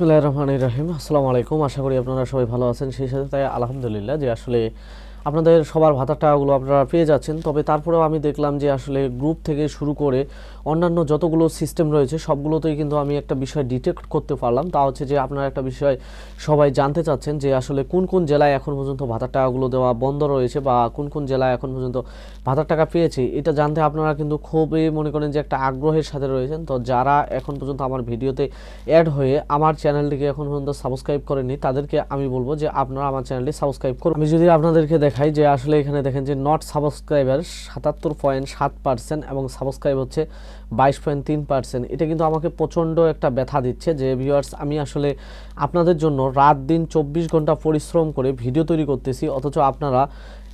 রহমান রহিম। আসসালামু আলাইকুম। আশা করি আপনারা সবাই ভালো আছেন। সেই সাথে তাই আলহামদুলিল্লাহ যে আসলে আপনাদের সবার ভাতার টাকাগুলো আপনারা পেয়ে যাচ্ছেন। তবে তারপরেও আমি দেখলাম যে আসলে গ্রুপ থেকে শুরু করে অন্যান্য যতগুলো সিস্টেম রয়েছে, সবগুলোতেই কিন্তু আমি একটা বিষয় ডিটেক্ট করতে পারলাম। তা হচ্ছে যে আপনারা একটা বিষয় সবাই জানতে চাচ্ছেন যে আসলে কোন কোন জেলায় এখন পর্যন্ত ভাতার টাকাগুলো দেওয়া বন্ধ রয়েছে বা কোন কোন জেলায় এখন পর্যন্ত ভাতার টাকা পেয়েছে, এটা জানতে আপনারা কিন্তু খুবই মনে করেন যে একটা আগ্রহের সাথে রয়েছেন। তো যারা এখন পর্যন্ত আমার ভিডিওতে অ্যাড হয়ে আমার চ্যানেলটিকে এখন পর্যন্ত সাবস্ক্রাইব করেনি তাদেরকে আমি বলব যে আপনারা আমার চ্যানেলটি সাবস্ক্রাইব করুন। আমি যদি আপনাদেরকে দেখাই যে আসলে এখানে দেখেন যে নট সাবস্ক্রাইবার সাতাত্তর পয়েন্ট সাত পার্সেন্ট এবং সাবস্ক্রাইব হচ্ছে বাইশ পয়েন্ট তিন পার্সেন্ট এটা কিন্তু আমাকে প্রচণ্ড একটা ব্যথা দিচ্ছে যে ভিউয়ার্স আমি আসলে আপনাদের জন্য রাত দিন চব্বিশ ঘণ্টা পরিশ্রম করে ভিডিও তৈরি করতেছি, অথচ আপনারা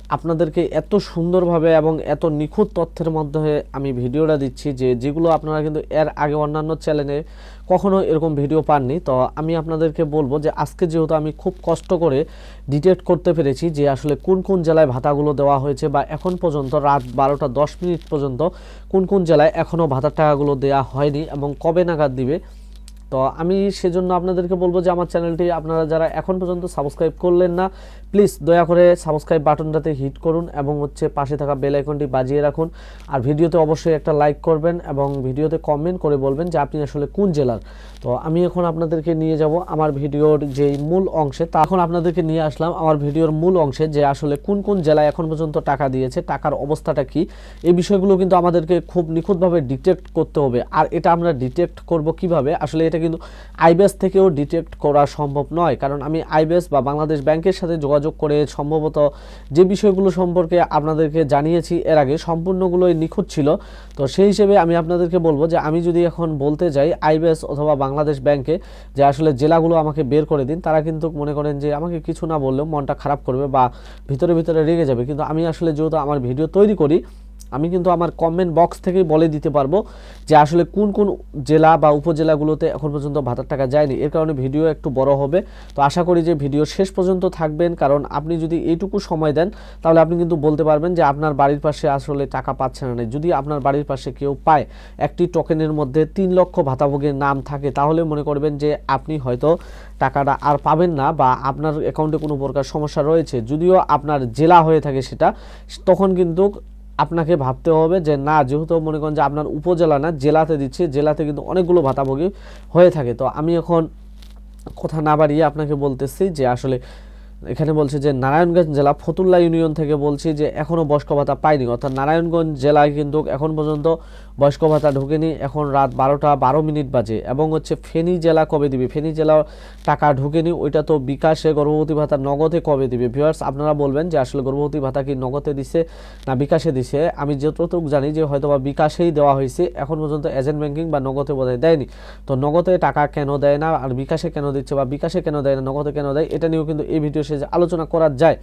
আপনাদেরকে এত সুন্দরভাবে এবং এত নিখুঁত তথ্যের মাধ্যমে আমি ভিডিওটা দিচ্ছি যে যেগুলো আপনারা কিন্তু এর আগে অন্যান্য চ্যানেলে কখনো এরকম ভিডিও পাননি। তো আমি আপনাদেরকে বলব যে আজকে যেহেতু আমি খুব কষ্ট করে ডিটেক্ট করতে পেরেছি যে আসলে কোন কোন জেলায় ভাতাগুলো দেওয়া হয়েছে বা এখন পর্যন্ত রাত বারোটা দশ মিনিট পর্যন্ত কোন কোন জেলায় এখনও ভাতার টাকাগুলো দেওয়া হয়নি এবং কবে নাগাদ দিবে। তো আমি সেজন্য আপনাদেরকে বলব যে আমার চ্যানেলটি আপনারা যারা এখন পর্যন্ত সাবস্ক্রাইব করলেন না প্লিজ দয়া করে সাবস্ক্রাইব বাটনটাতে হিট করুন এবং হচ্ছে পাশে থাকা বেল আইকনটি বাজিয়ে রাখুন। আর ভিডিওতে অবশ্যই একটা লাইক করবেন এবং ভিডিওতে কমেন্ট করে বলবেন যে আপনি আসলে কোন জেলার। তো আমি এখন আপনাদেরকে নিয়ে যাব আমার ভিডিওর যেই মূল অংশে। তা এখন আপনাদেরকে নিয়ে আসলাম আমার ভিডিওর মূল অংশে যে আসলে কোন কোন জেলায় এখন পর্যন্ত টাকা দিয়েছে, টাকার অবস্থাটা কি? এই বিষয়গুলো কিন্তু আমাদেরকে খুব নিখুঁতভাবে ডিটেক্ট করতে হবে। আর এটা আমরা ডিটেক্ট করব কীভাবে? আসলে এটা কিন্তু আইবিএস থেকেও ডিটেক্ট করা সম্ভব নয়। কারণ আমি আইবিএস বা বাংলাদেশ ব্যাংকের সাথে যোগাযোগ করে সম্ভবত যে বিষয়গুলো সম্পর্কে আপনাদেরকে জানিয়েছি, এর আগে সম্পূর্ণগুলোই নিখুঁত ছিল। তো সেই হিসেবে আমি আপনাদেরকে বলব যে আমি যদি এখন বলতে যাই আইবিএস অথবা বাংলাদেশ ব্যাংকে যে আসলে জেলাগুলো আমাকে বের করে দিন, তারা কিন্তু মনে করেন যে আমাকে কিছু না বললেও মনটা খারাপ করবে বা ভিতরে ভিতরে রেগে যাবে। কিন্তু আমি আসলে যেহেতু আমার ভিডিও তৈরি করি আমি কিন্তু আমার কমেন্ট বক্স থেকেই বলে দিতে পারব যে আসলে কোন কোন জেলা বা উপজেলাগুলোতে এখন পর্যন্ত ভাতার টাকা যায়নি। এর কারণে ভিডিও একটু বড় হবে। তো আশা করি যে ভিডিও শেষ পর্যন্ত থাকবেন, কারণ আপনি যদি এইটুকু সময় দেন, তাহলে আপনি কিন্তু বলতে পারবেন যে আপনার বাড়ির পাশে আসলে টাকা পাচ্ছে না। যদি আপনার বাড়ির পাশে কেউ পায়, একটি টোকেনের মধ্যে তিন লক্ষ ভাতাভোগীর নাম থাকে, তাহলে মনে করবেন যে আপনি হয়তো টাকাটা আর পাবেন না বা আপনার অ্যাকাউন্টে কোনো প্রকার সমস্যা রয়েছে। যদিও আপনার জেলা হয়ে থাকে সেটা, তখন কিন্তু আপনাকে ভাবতে হবে যে না, যেহেতু মনে করেন যে আপনার উপজেলা না, জেলাতে দিচ্ছে, জেলাতে কিন্তু অনেকগুলো ভাতাভোগী হয়ে থাকে। তো আমি এখন কথা না বাড়িয়ে আপনাকে বলতেছি যে আসলে এখানে বলছে যে নারায়ণগঞ্জ জেলা ফতুল্লা ইউনিয়ন থেকে বলছি যে এখনও বয়স্ক ভাতা পায়নি। অর্থাৎ নারায়ণগঞ্জ জেলায় কিন্তু এখন পর্যন্ত বয়স্ক ভাতা ঢোকেনি। এখন রাত বারোটা বারো মিনিট বাজে এবং হচ্ছে ফেনী জেলা কবে দিবে? ফেনী জেলা টাকা ঢোকেনি, ওইটা তো বিকাশে গর্ভবতী ভাতা নগদে কবে দিবে? ভিউয়ার্স আপনারা বলবেন যে আসলে গর্ভবতী ভাতা কি নগদে দিছে না বিকাশে দিছে? আমি যতটুকু জানি যে হয়তো বা বিকাশেই দেওয়া হয়েছে, এখন পর্যন্ত এজেন্ট ব্যাংকিং বা নগদে বোধহয় দেয়নি। তো নগদে টাকা কেন দেয় না? আর বিকাশে কেন দিচ্ছে বা বিকাশে কেন দেয় না? নগদে কেন দেয়? এটা নিয়েও কিন্তু এই ভিডিও শেষে আলোচনা করা যায়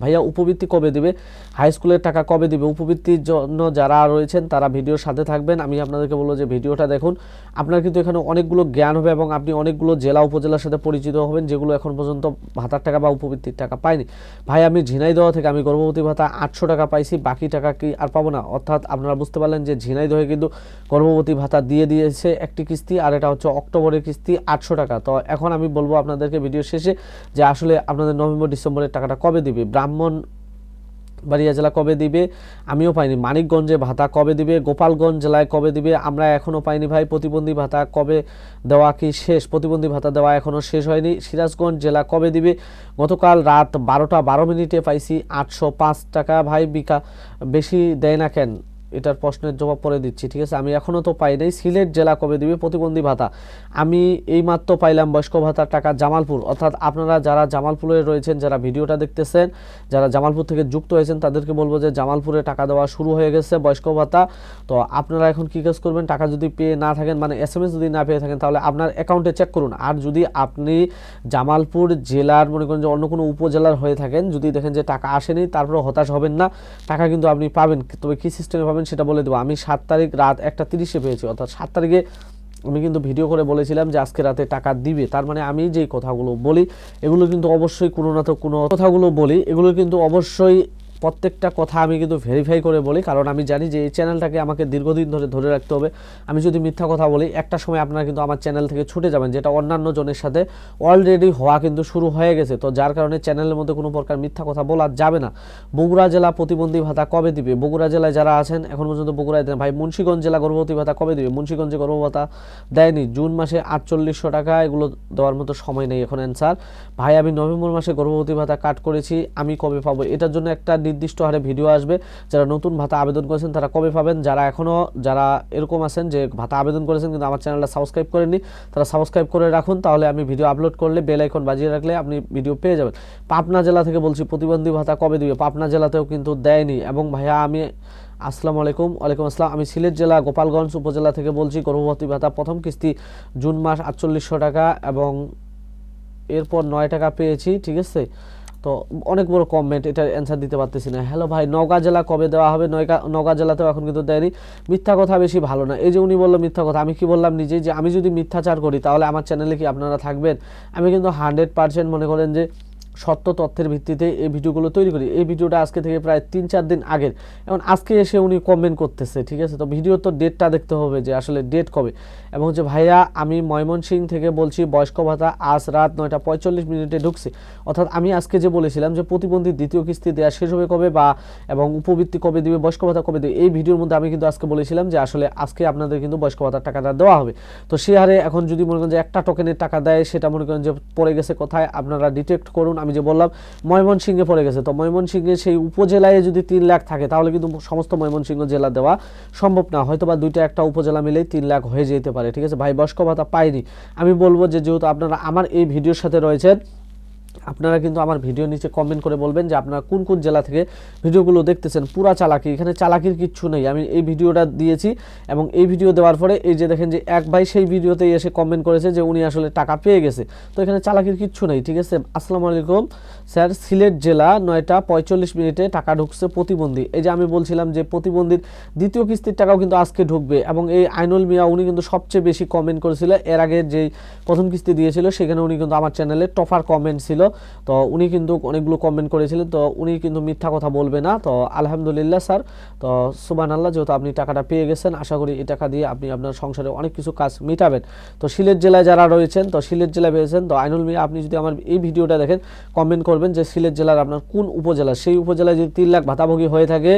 ভাইয়া উপবৃত্তি কবে দিবে? হাই স্কুলের টাকা কবে দিবে? উপবৃত্তির জন্য যারা রয়েছেন, তারা ভিডিওর সাথে থাকবেন। আমি আপনাদেরকে বলব যে ভিডিওটা দেখুন। আপনার কিন্তু এখানে অনেকগুলো জ্ঞান হবে এবং আপনি অনেকগুলো জেলা উপজেলার সাথে পরিচিত হবেন, যেগুলো এখন পর্যন্ত ভাতার টাকা বা উপবৃত্তির টাকা পায়নি। ভাই, আমি ঝিনাইদহ থেকে আমি গর্ভবতী ভাতা আটশো টাকা পাইছি, বাকি টাকা কি আর পাবো না? অর্থাৎ আপনারা বুঝতে পারলেন যে ঝিনাইদহে কিন্তু গর্ভবতী ভাতা দিয়ে দিয়েছে একটি কিস্তি, আর এটা হচ্ছে অক্টোবরের কিস্তি আটশো টাকা। তো এখন আমি বলব আপনাদেরকে ভিডিও শেষে যে আসলে আপনাদের নভেম্বর ডিসেম্বরের টাকাটা কবে দিবে? ব্রাহ্মণ বাড়িয়া জেলা কবে দিবে? আমিও পাইনি। মানিকগঞ্জে ভাতা কবে দিবে? গোপালগঞ্জ জেলায় কবে দিবে? আমরা এখনও পাইনি ভাই। প্রতিবন্ধী ভাতা কবে দেওয়া কি শেষ? প্রতিবন্ধী ভাতা দেওয়া এখনও শেষ হয়নি। সিরাজগঞ্জ জেলা কবে দিবে? গতকাল রাত বারোটা বারো মিনিটে পাইছি আটশো পাঁচ টাকা। ভাই বিকা বেশি দেয় না কেন? এটার প্রশ্নের জবাব পরে দিচ্ছি, ঠিক আছে? আমি এখনও তো পাই নাই। সিলেট জেলা কবে দিবে? প্রতিবন্ধী ভাতা। আমি এইমাত্র পাইলাম বয়স্ক ভাতার টাকা জামালপুর। অর্থাৎ আপনারা যারা জামালপুরে রয়েছেন, যারা ভিডিওটা দেখতেছেন, যারা জামালপুর থেকে যুক্ত হয়েছেন, তাদেরকে বলব যে জামালপুরে টাকা দেওয়া শুরু হয়ে গেছে বয়স্ক ভাতা। তো আপনারা এখন কী কাজ করবেন? টাকা যদি পেয়ে না থাকেন মানে এস যদি না পেয়ে থাকেন, তাহলে আপনার অ্যাকাউন্টে চেক করুন। আর যদি আপনি জামালপুর জেলার, মনে করেন যে অন্য কোনো উপজেলার হয়ে থাকেন, যদি দেখেন যে টাকা আসেনি তারপরে হতাশ হবেন না। টাকা কিন্তু আপনি পাবেন। তবে কী সিস্টেমে পাবেন? সেটা বলে দেবো। আমি সাত তারিখ রাত একটা তিরিশে পেয়েছি, অর্থাৎ সাত তারিখে আমি কিন্তু ভিডিও করে বলেছিলাম যে আজকে রাতে টাকা দিবে। তার মানে আমি যেই কথাগুলো বলি, এগুলো কিন্তু অবশ্যই কোনো না তো কোনো কথাগুলো বলি। এগুলো কিন্তু অবশ্যই প্রত্যেকটা কথা আমি কিন্তু ভেরিফাই করে বলি, কারণ আমি জানি যে এই চ্যানেলটাকে আমাকে দীর্ঘদিন ধরে ধরে রাখতে হবে। আমি যদি মিথ্যা কথা বলি, একটা সময় আপনারা কিন্তু আমার চ্যানেল থেকে ছুটে যাবেন, যেটা অন্যান্য জনের সাথে অলরেডি হওয়া কিন্তু শুরু হয়ে গেছে। তো যার কারণে চ্যানেলের মধ্যে কোনো প্রকার মিথ্যা কথা বলা যাবে না। বগুড়া জেলা প্রতিবন্ধী ভাতা কবে দিবে? বগুড়া জেলায় যারা আছেন, এখন পর্যন্ত বগুড়ায় দেন। ভাই, মুন্সিগঞ্জ জেলা গর্ভবতী ভাতা কবে দিবে? মুন্সিগঞ্জে গর্ভ ভাতা দেয়নি। জুন মাসে আটচল্লিশশো টাকা, এগুলো দেওয়ার মতো সময় নেই এখন অ্যান্সার ভাই, আমি নভেম্বর মাসে গর্ভবতী ভাতা কাট করেছি, আমি কবে পাবো? এটার জন্য একটা নির্দিষ্ট হারে ভিডিও আসবে। যারা নতুন ভাতা আবেদন করেছেন, তারা কবে পাবেন? যারা এখনও যারা এরকম আছেন যে ভাতা আবেদন করেছেন কিন্তু আমার চ্যানেলটা সাবস্ক্রাইব করেননি, তারা সাবস্ক্রাইব করে রাখুন। তাহলে আমি ভিডিও আপলোড করলে, বেল আইকন বাজিয়ে রাখলে আপনি ভিডিও পেয়ে যাবেন। পাবনা জেলা থেকে বলছি, প্রতিবন্ধী ভাতা কবে দিবে? পাবনা জেলাতেও কিন্তু দেয়নি। এবং ভাইয়া, আমি আসসালামু আলাইকুম। ওয়ালাইকুম আসসালাম। আমি সিলেট জেলা, গোপালগঞ্জ উপজেলা থেকে বলছি, গর্ভবতী ভাতা প্রথম কিস্তি জুন মাস আটচল্লিশশো টাকা এবং এরপর নয় টাকা পেয়েছি, ঠিক আছে? তো অনেক বড় কমেন্ট এটার অ্যান্সার দিতে পারতেছি না। হ্যালো ভাই, নওগাঁ জেলা কবে দেওয়া হবে? নওগাঁ জেলাতেও এখন কিন্তু দেয়নি। মিথ্যা কথা বেশি ভালো না। এই যে উনি বলল মিথ্যা কথা, আমি কি বললাম নিজেই যে আমি যদি মিথ্যাচার করি, তাহলে আমার চ্যানেলে কি আপনারা থাকবেন? আমি কিন্তু হান্ড্রেড পার্সেন্ট মনে করেন যে সত্য তথ্যের ভিত্তিতে এই ভিডিওগুলো তৈরি করি। এই ভিডিওটা আজকে থেকে প্রায় তিন চার দিন আগের। এখন আজকে এসে উনি কমেন্ট করতেছে, ঠিক আছে? তো ভিডিও তো ডেটটা দেখতে হবে যে আসলে ডেট কবে। এবং হচ্ছে ভাইয়া, আমি ময়মনসিং থেকে বলছি, বয়স্ক ভাতা, আজ রাত নয়টা পঁয়তাল্লিশ মিনিটে ঢুকছে। অর্থাৎ আমি আজকে যে বলেছিলাম যে প্রতিবন্ধী দ্বিতীয় কিস্তি দেওয়া শেষ হবে কবে বা, এবং উপবৃত্তি কবে দিবে, বয়স্ক ভাতা কবে দেবে, এই ভিডিওর মধ্যে আমি কিন্তু আজকে বলেছিলাম যে আসলে আজকে আপনাদের কিন্তু বয়স্ক ভাতার টাকাটা দেওয়া হবে। তো সে হারে এখন যদি মনে করেন যে একটা টোকেনের টাকা দেয়, সেটা মনে করেন যে পড়ে গেছে কোথায়, আপনারা ডিটেক্ট করুন। আমি যে বললাম, ময়মনসিংহে পড়ে গেছে। তো ময়মনসিংহে সেই উপজেলায় যদি তিন লাখ থাকে, তাহলে কিন্তু সমস্ত ময়মনসিংহ জেলা দেওয়া সম্ভব না। হয়তো বা দুইটা একটা উপজেলা মিলেই তিন লাখ হয়ে যেতে পারে, ঠিক আছে? ভাই, বয়স্ক ভাতা পায়নি আমি বলব যে, যেহেতু আপনারা আমার এই ভিডিওর সাথে রয়েছেন আপনারা কিন্তু আমার ভিডিও নিচে কমেন্ট করে বলবেন যে আপনারা কোন কোন জেলা থেকে ভিডিওগুলো দেখতেছেন, পুরা চালাকি, এখানে চালাকির কিচ্ছু নেই। আমি এই ভিডিওটা দিয়েছি এবং এই ভিডিও দেওয়ার পরে এই যে দেখেন যে এক ভাই সেই ভিডিওতেই এসে কমেন্ট করেছে যে উনি আসলে টাকা পেয়ে গেছে। তো এখানে চালাকির কিচ্ছু নেই, ঠিক আছে? আসসালামু আলাইকুম। স্যার, সিলেট জেলা নয়টা পঁয়তাল্লিশ মিনিটে টাকা ঢুকছে প্রতিবন্ধী। এই যে আমি বলছিলাম যে প্রতিবন্ধীর দ্বিতীয় কিস্তির টাকাও কিন্তু আজকে ঢুকবে এবং এই আইনুল মিয়া উনি কিন্তু সবচেয়ে বেশি কমেন্ট করেছিল। এর আগে যেই প্রথম কিস্তি দিয়েছিল, সেখানে উনি কিন্তু আমার চ্যানেলে টপার কমেন্ট ছিল। তো উনি কিন্তু অনেকগুলো কমেন্ট করেছিলেন। তো উনি কিন্তু মিথ্যা কথা বলবে না। তো আলহামদুলিল্লাহ স্যার। তো সুবান আল্লাহ যেহেতু আপনি টাকাটা পেয়ে গেছেন, আশা করি এই টাকা দিয়ে আপনি আপনার সংসারে অনেক কিছু কাজ মিটাবেন। তো সিলেট জেলায় যারা রয়েছেন, তো সিলেট জেলায় পেয়েছেন তো আইনুল মিয়া, আপনি যদি আমার এই ভিডিওটা দেখেন কমেন্ট করবেন যে সিলেট জেলার আপনার কোন উপজেলা? সেই উপজেলায় যদি তিন লাখ ভাতাভোগী হয়ে থাকে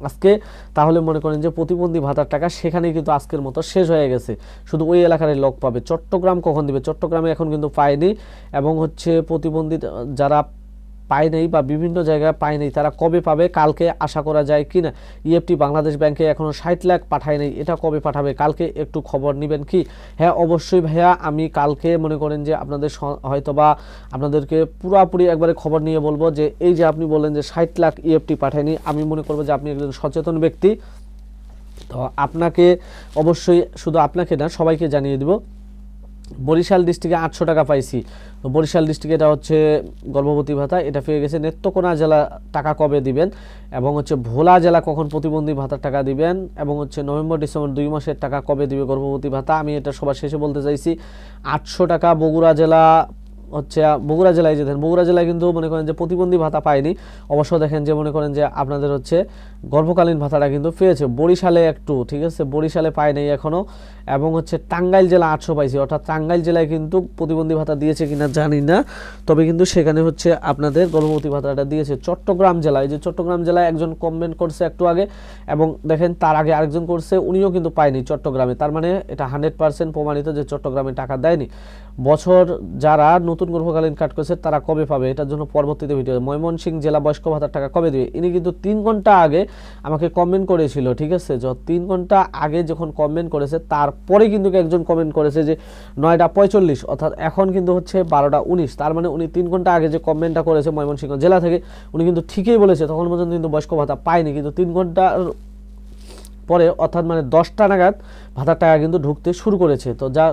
আজকে, তাহলে মনে করেন যে প্রতিবন্ধী ভাতার টাকা সেখানেই কিন্তু আজকের মতো শেষ হয়ে গেছে। শুধু ওই এলাকার লোক পাবে। চট্টগ্রাম কখন দিবে? চট্টগ্রামে এখন কিন্তু পায়নি। এবং হচ্ছে প্রতিবন্ধী, যারা পায় নেই বা বিভিন্ন জায়গায় পায় নেই। তারা কবে পাবে, কালকে আশা করা যায় কি না ইএফটি বাংলাদেশ ব্যাংকে এখনও ষাট লাখ পাঠায় নাই, এটা কবে পাঠাবে? কালকে একটু খবর নেবেন কি? হ্যাঁ অবশ্যই ভাইয়া, আমি কালকে মনে করেন যে আপনাদের স- হয়তো বা আপনাদেরকে পুরাপুরি একবারে খবর নিয়ে বলব যে, এই যে আপনি বললেন যে ষাট লাখ ইএফটি পাঠায়নি, আমি মনে করব যে আপনি একজন সচেতন ব্যক্তি। তো আপনাকে অবশ্যই শুধু আপনাকে না, সবাইকে জানিয়ে দিব। বরিশাল ডিস্ট্রিক্টে আটশো টাকা পাইছি। তো বরিশাল ডিস্ট্রিক্টে এটা হচ্ছে গর্ভবতী ভাতা, এটা পেয়ে গেছে নেত্রকোনা জেলা টাকা কবে দিবেন এবং হচ্ছে ভোলা জেলা কখন প্রতিবন্ধী ভাতার টাকা দিবেন এবং হচ্ছে নভেম্বর, ডিসেম্বর দুই মাসের টাকা কবে দিবে গর্ভবতী ভাতা, আমি এটা সবার শেষে বলতে চাইছি, আটশো টাকা বগুড়া জেলা হচ্ছে বগুড়া জেলায় যেতেন। বগুড়া জেলায় কিন্তু মনে করেন যে প্রতিবন্ধী ভাতা পায়নি। অবশ্য দেখেন যে মনে করেন যে আপনাদের হচ্ছে গর্ভকালীন ভাতাটা কিন্তু পেয়েছে। বরিশালে একটু, ঠিক আছে? বরিশালে পায় নাই এখনও এবং হচ্ছে টাঙ্গাইল জেলা আটশো পাইছে। অর্থাৎ টাঙ্গাইল জেলায় কিন্তু প্রতিবন্ধী ভাতা দিয়েছে কিনা জানি না। তবে কিন্তু সেখানে হচ্ছে আপনাদের গর্ভবতী ভাতাটা দিয়েছে চট্টগ্রাম জেলায়। যে চট্টগ্রাম জেলায় একজন কমেন্ট করছে একটু আগে এবং দেখেন তার আগে আরেকজন করছে, উনিও কিন্তু পায়নি চট্টগ্রামে। তার মানে এটা হান্ড্রেড পার্সেন্ট প্রমাণিত যে চট্টগ্রামে টাকা দেয়নি। বছর যারা নতুন গর্ভকালীন কাট করেছে, তারা কবে পাবে? এটার জন্য পরবর্তীতে ভিডিও ময়মনসিংহ জেলা বয়স্ক ভাতার টাকা কবে দেবে? ইনি কিন্তু তিন ঘণ্টা আগে আমাকে কমেন্ট করেছিল, ঠিক আছে? তিন ঘণ্টা আগে যখন কমেন্ট করেছে, তারপরে কিন্তু একজন কমেন্ট করেছে যে নয়টা পঁয়তাল্লিশ অর্থাৎ এখন কিন্তু হচ্ছে বারোটা উনিশ। তার মানে উনি তিন ঘণ্টা আগে যে কমেন্টটা করেছে ময়মনসিংহ জেলা থেকে, উনি কিন্তু ঠিকই বলেছে, তখন পর্যন্ত কিন্তু বয়স্ক ভাতা পায়নি। কিন্তু তিন ঘণ্টা পরে, অর্থাৎ মানে দশটা নাগাদ ভাতার টাকা কিন্তু ঢুকতে শুরু করেছে। তো যা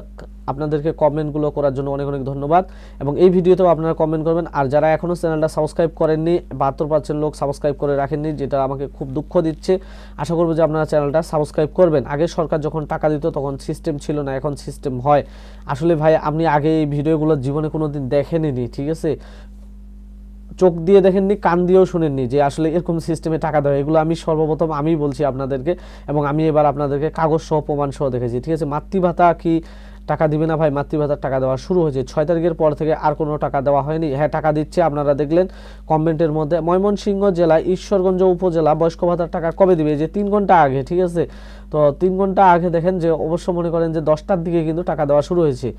আপনাদেরকে কমেন্টগুলো করার জন্য অনেক অনেক ধন্যবাদ। এবং এই ভিডিওতেও আপনারা কমেন্ট করবেন। আর যারা এখনও চ্যানেলটা সাবস্ক্রাইব করেননি, বাহাত্তর পার্সেন্ট লোক সাবস্ক্রাইব করে রাখেননি, যেটা আমাকে খুব দুঃখ দিচ্ছে। আশা করব যে আপনারা চ্যানেলটা সাবস্ক্রাইব করবেন। আগে সরকার যখন টাকা দিত, তখন সিস্টেম ছিল না, এখন সিস্টেম হয়। আসলে ভাই, আপনি আগে এই ভিডিওগুলো জীবনে কোনো দিন দেখেনি ঠিক আছে? চোখ দিয়ে দেখেননি, কান দিয়েও শুনেননি যে আসলে এরকম সিস্টেমে টাকা দেওয়া এগুলো আমি সর্বপ্রথম আমি বলছি আপনাদেরকে। এবং আমি এবার আপনাদেরকে কাগজ সহ, প্রমাণ সহ দেখেছি, ঠিক আছে? মাতৃভাতা কি টাকা দিবে না ভাই মাতৃভাতার টাকা দেওয়া শুরু হয়েছে। ছয় তারিখের পর থেকে আর কোনো টাকা দেওয়া হয়নি। হ্যাঁ টাকা দিচ্ছে, আপনারা দেখলেন কমেন্টের মধ্যে। ময়মনসিংহ জেলা, ঈশ্বরগঞ্জ উপজেলা, বয়স্ক ভাতার টাকা কবে দিবে? যে তিন ঘণ্টা আগে, ঠিক আছে? তো তিন ঘণ্টা আগে দেখেন যে, অবশ্য মনে করেন যে, দশটার দিকে কিন্তু টাকা দেওয়া শুরু হয়েছে।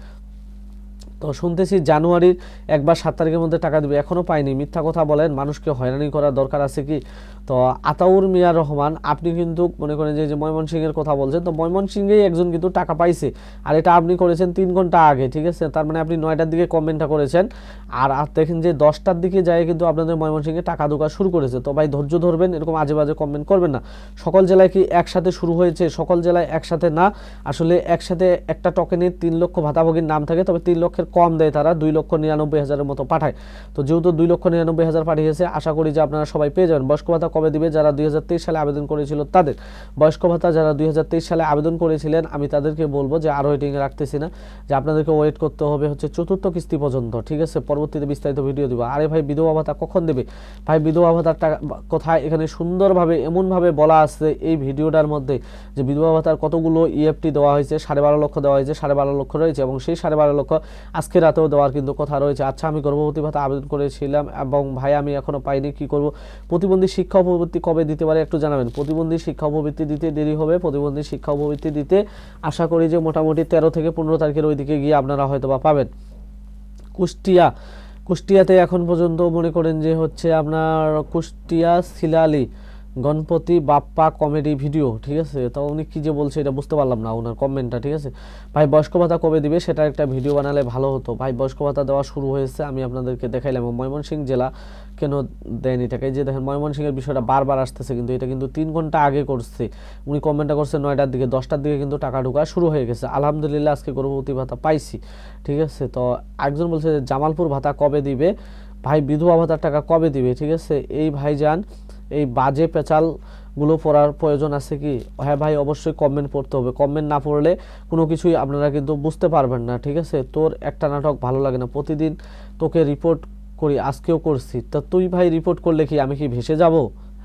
তো শুনতেছি জানুয়ারির একবার সাত তারিখের মধ্যে টাকা দিবে। এখনও পাইনি। মিথ্যা কথা বলেন, মানুষকে হয়রানি করার দরকার আছে কি? তো আতাউর মিয়া রহমান, আপনি কিন্তু মনে করেন যে ময়মনসিংহের কথা বলছেন, তো ময়মনসিংহেই একজন কিন্তু টাকা পাইছে। আর এটা আপনি করেছেন তিন ঘণ্টা আগে, ঠিক আছে? তার মানে আপনি নয়টার দিকে কমেন্টটা করেছেন। আর দেখেন যে, দশটার দিকে যায় কিন্তু আপনাদের ময়মনসিংহে টাকা ঢোকা শুরু করেছে। তো ভাই, ধৈর্য ধরবেন, এরকম আজে বাজে কমেন্ট করবেন না। সকল জেলায় কি একসাথে শুরু হয়েছে? সকল জেলায় একসাথে না। আসলে একসাথে একটা টকেনে তিন লক্ষ ভাতাভোগীর নাম থাকে, তবে তিন লক্ষের কম দেয় তারা দুই লক্ষ নিরানব্বই হাজারের মতো পাঠায়। তো যেহেতু দুই লক্ষ নিরানব্বই হাজার পাঠিয়েছে, আশা করি যে আপনারা সবাই পেয়ে যাবেন। বয়স্ক ভাতা কবে দিবে? যারা দু হাজার তেইশ সালে আবেদন করেছিল তাদের। বয়স্ক ভাতা যারা দু হাজার তেইশ সালে আবেদন করেছিলেন, আমি তাদেরকে বলব যে আর ওয়েটিংয়ে রাখতেছি না, যে আপনাদেরকে ওয়েট করতে হবে হচ্ছে চতুর্থ কিস্তি পর্যন্ত, ঠিক আছে? পরবর্তীতে বিস্তারিত ভিডিও দিব। আরে ভাই, বিধবা ভাতা কখন দেবে? ভাই, বিধবা ভাতার টাকা কথা এখানে সুন্দরভাবে, এমনভাবে বলা আছে এই ভিডিওটার মধ্যে যে বিধবা ভাতার কতগুলো ইএফটি দেওয়া হয়েছে? সাড়ে বারো লক্ষ দেওয়া হয়েছে, সাড়ে বারো লক্ষ রয়েছে এবং সেই সাড়ে বারো লক্ষ আজকে রাতেও দেওয়ার কিন্তু কথা রয়েছে। আচ্ছা আমি গর্ভবতী ভাতা আবেদন করেছিলাম এবং ভাই, আমি এখনও পাইনি, কি করব? প্রতিবন্ধী শিক্ষা উপবৃত্তি কবে দিতে পারে একটু জানাবেন? প্রতিবন্ধী শিক্ষা উপবৃত্তি দিতে দেরি হবে। প্রতিবন্ধী শিক্ষা উপবৃত্তি দিতে আশা করি যে মোটামুটি তেরো থেকে পনেরো তারিখের ওই দিকে গিয়ে আপনারা হয়তো বা পাবেন। কুষ্টিয়া, কুষ্টিয়াতে এখন পর্যন্ত মনে করেন যে হচ্ছে আপনার কুষ্টিয়া, শিলালি গণপতি বাপ্পা কমেডি ভিডিও, ঠিক আছে? তো উনি কী যে বলছে এটা বুঝতে পারলাম না ওনার কমেন্টটা, ঠিক আছে? ভাই, বয়স্ক ভাতা কবে দিবে? সেটা একটা ভিডিও বানালে ভালো হতো। ভাই, বয়স্ক ভাতা দেওয়া শুরু হয়েছে, আমি আপনাদেরকে দেখাইলাম। ময়মনসিংহ জেলা কেন দেয়নি টাকা এই যে দেখেন ময়মনসিংহের বিষয়টা বারবার আসতেছে কিন্তু এটা কিন্তু তিন ঘণ্টা আগে করছে। উনি কমেন্টটা করছে নয়টার দিকে, দশটার দিকে কিন্তু টাকা ঢোকা শুরু হয়ে গেছে। আলহামদুলিল্লাহ, আজকে গর্ভবতী ভাতা পাইছি, ঠিক আছে? তো একজন বলছে জামালপুর ভাতা কবে দিবে? ভাই, বিধবা ভাতার টাকা কবে দিবে, ঠিক আছে? এই ভাইজান এই বাজে পেঁচালগুলো পড়ার প্রয়োজন আছে কি? হ্যাঁ ভাই, অবশ্যই কমেন্ট পড়তে হবে। কমেন্ট না পড়লে কোনো কিছুই আপনারা কিন্তু বুঝতে পারবেন না, ঠিক আছে? তোর একটা নাটক ভালো লাগে না, প্রতিদিন তোকে রিপোর্ট করি, আজকেও করছি। তা তুই ভাই রিপোর্ট করলে কি আমি কি ভেসে যাব?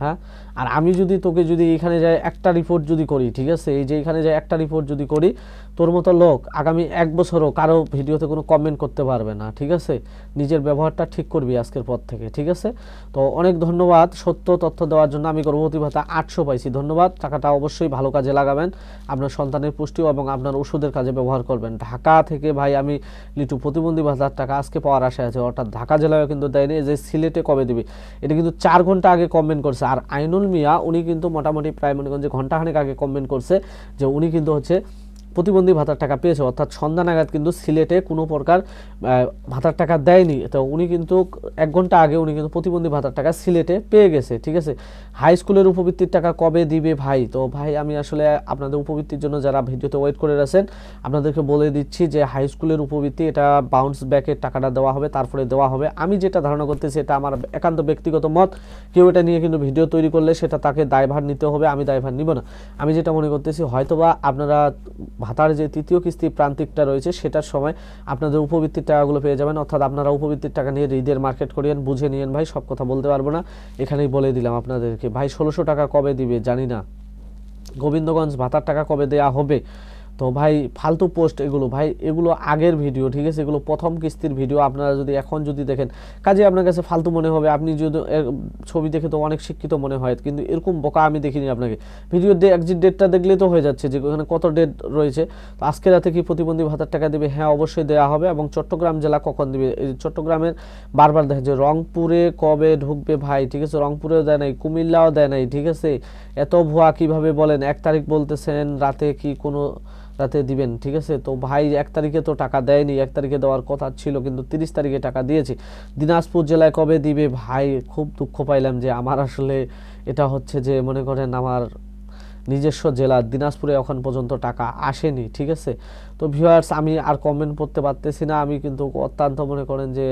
হ্যাঁ? আর আমি যদি তোকে যদি এখানে যাই একটা রিপোর্ট যদি করি, ঠিক আছে? এই যে এখানে যাই একটা রিপোর্ট যদি করি, তোর মতো লোক আগামী এক বছরও কারও ভিডিওতে কোনো কমেন্ট করতে পারবে না, ঠিক আছে? নিজের ব্যবহারটা ঠিক করবি আজকের পর থেকে, ঠিক আছে? তো অনেক ধন্যবাদ সত্য তথ্য দেওয়ার জন্য আমি গর্ভবতী ভাতা আটশো পাইছি, ধন্যবাদ। টাকাটা অবশ্যই ভালো কাজে লাগাবেন, আপনার সন্তানের পুষ্টি এবং আপনার ওষুধের কাজে ব্যবহার করবেন। ঢাকা থেকে ভাই আমি লিটু প্রতিবন্ধী ভাতার টাকা আজকে পাওয়ার আশায় আছে, অর্থাৎ ঢাকা জেলায় কিন্তু দেয়নি যে সিলেটে কবে দিবে? এটা কিন্তু চার ঘণ্টা আগে কমেন্ট করছে আর আইনুল মিয়া, উনি কিন্তু মোটামুটি প্রায় মনে করেন যে ঘন্টাখানেক আগে কমেন্ট করছে যে উনি কিন্তু হচ্ছে প্রতিবন্ধী ভাতার টাকা পেয়েছে, অর্থাৎ সন্ধ্যা নাগাদ কিন্তু সিলেটে কোনো প্রকার ভাতার টাকা দেয়নি। তো উনি কিন্তু এক ঘণ্টা আগে উনি কিন্তু প্রতিবন্ধী ভাতার টাকা সিলেটে পেয়ে গেছে, ঠিক আছে? হাই স্কুলের উপবৃত্তির টাকা কবে দিবে ভাই? তো ভাই, আমি আসলে আপনাদের উপবৃত্তির জন্য যারা ভিডিওতে ওয়েট করে আছেন, আপনাদেরকে বলে দিচ্ছি যে হাই স্কুলের উপবৃত্তি, এটা বাউন্স ব্যাকের টাকাটা দেওয়া হবে, তারপরে দেওয়া হবে। আমি যেটা ধারণা করতেছি, এটা আমার একান্ত ব্যক্তিগত মত। কেউ এটা নিয়ে কিন্তু ভিডিও তৈরি করলে সেটা তাকে দায়ভার নিতে হবে, আমি দায়ভার নিব না। আমি যেটা মনে করতেছি, হয়তোবা আপনারা ভাতার যে তৃতীয় কিস্তি প্রান্তিকটা রয়েছে, সেটার সময় আপনাদের উপবৃত্তির টাকাগুলো পেয়ে যাবেন। অর্থাৎ আপনারা উপবৃত্তির টাকা নিয়ে ঈদের মার্কেট করিয়েন, বুঝে নিয়েন, ভাই, সব কথা বলতে পারব না। এখানেই বলে দিলাম আপনাদেরকে, ভাই, ষোলোশো টাকা কবে দিবে? জানি না। গোবিন্দগঞ্জ ভাতার টাকা কবে দেয়া হবে? তো ভাই ফালতু পোস্ট এগুলো, ভাই এগুলো আগের ভিডিও, ঠিক আছে? এগুলো প্রথম কিস্তির ভিডিও, আপনারা যদি এখন যদি দেখেন কাজে আপনার কাছে ফালতু মনে হবে, আপনি যদি ছবি দেখে তো অনেক শিক্ষিত মনে হয়, কিন্তু এরকম বোকা আমি দেখিনি আপনাকে। ভিডিও একজিট ডেটটা দেখলে তো হয়ে যাচ্ছে যে ওখানে কত ডেট রয়েছে। তো আজকে রাতে কি প্রতিবন্ধী ভাতার টাকা দেবে? হ্যাঁ অবশ্যই দেওয়া হবে এবং চট্টগ্রাম জেলা কখন দিবে? চট্টগ্রামের বারবার দেখা যায়, রংপুরে কবে ঢুকবে ভাই, ঠিক আছে? রংপুরেও দেয় নাই, কুমিল্লাও দেয় নাই, ঠিক আছে? এত ভুয়া কীভাবে বলেন? এক তারিখ বলতেছেন, রাতে কি কোনো রাতে দিবেন, ঠিক আছে? তো ভাই এক তারিখে তো টাকা দেয়নি, এক তারিখে দেওয়ার কথা ছিল, কিন্তু তিরিশ তারিখে টাকা দিয়েছি। দিনাজপুর জেলায় কবে দিবে? ভাই খুব দুঃখ পাইলাম যে আমার আসলে এটা হচ্ছে যে, মনে করেন আমার নিজস্ব জেলা, দিনাজপুরে এখন পর্যন্ত টাকা আসেনি, ঠিক আছে? তো ভিউয়ার্স আমি আর কমেন্ট করতে পারতেছি না, আমি কিন্তু অত্যন্ত মনে করেন যে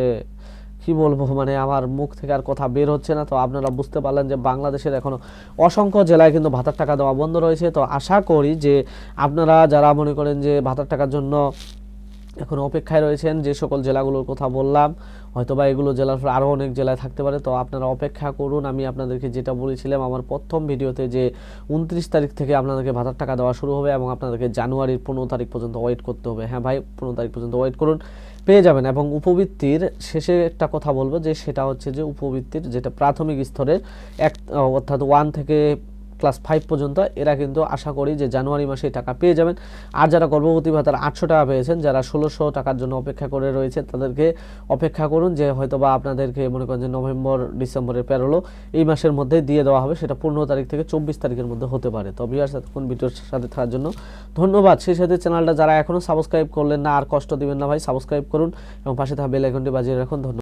কি বলব মানে আমার মুখ থেকে আর কথা বের হচ্ছে না। তো আপনারা বুঝতে পারলেন যে বাংলাদেশের এখনও অসংখ্য জেলায় কিন্তু ভাতার টাকা দেওয়া বন্ধ রয়েছে। তো আশা করি যে আপনারা যারা মনে করেন যে ভাতার টাকার জন্য এখন অপেক্ষায় রয়েছেন, যে সকল জেলাগুলোর কথা বললাম, হয়তোবা এগুলো জেলার পর আরও অনেক জেলায় থাকতে পারে। তো আপনারা অপেক্ষা করুন, আমি আপনাদেরকে যেটা বলেছিলাম, আমার প্রথম ভিডিওতে যে উনত্রিশ তারিখ থেকে আপনাদেরকে ভাতার টাকা দেওয়া শুরু হবে এবং আপনাদেরকে জানুয়ারির পনেরো তারিখ পর্যন্ত ওয়েট করতে হবে। হ্যাঁ ভাই, পনেরো তারিখ পর্যন্ত ওয়েট করুন। পেয়ে যাবেন এবং উপবৃত্তির শেষে একটা কথা বলব যে সেটা হচ্ছে যে উপবৃত্তির যেটা প্রাথমিক স্তরের এক, অর্থাৎ ওয়ান থেকে ক্লাস ফাইভ পর্যন্ত, এরা কিন্তু আশা করি যে জানুয়ারি মাসে টাকা পেয়ে যাবেন। আর যারা গর্ভবতী ভাতার আটশো টাকা পেয়েছেন, যারা ষোলোশো টাকার জন্য অপেক্ষা করে রয়েছে তাদেরকে অপেক্ষা করুন যে হয়তো বা আপনাদেরকে মনে করেন যে নভেম্বর, ডিসেম্বরের প্যারোলো এই মাসের মধ্যে দিয়ে দেওয়া হবে। সেটা পনেরো তারিখ থেকে চব্বিশ তারিখের মধ্যে হতে পারে। তো বিয়ার এতক্ষণ ভিডিওর সাথে থাকার জন্য ধন্যবাদ। সেই সাথে চ্যানেলটা যারা এখনও সাবস্ক্রাইব করলেন না, আর কষ্ট দিবেন না ভাই সাবস্ক্রাইব করুন এবং পাশে থাকা বেল আইকনটি বাজিয়ে রাখুন। ধন্যবাদ।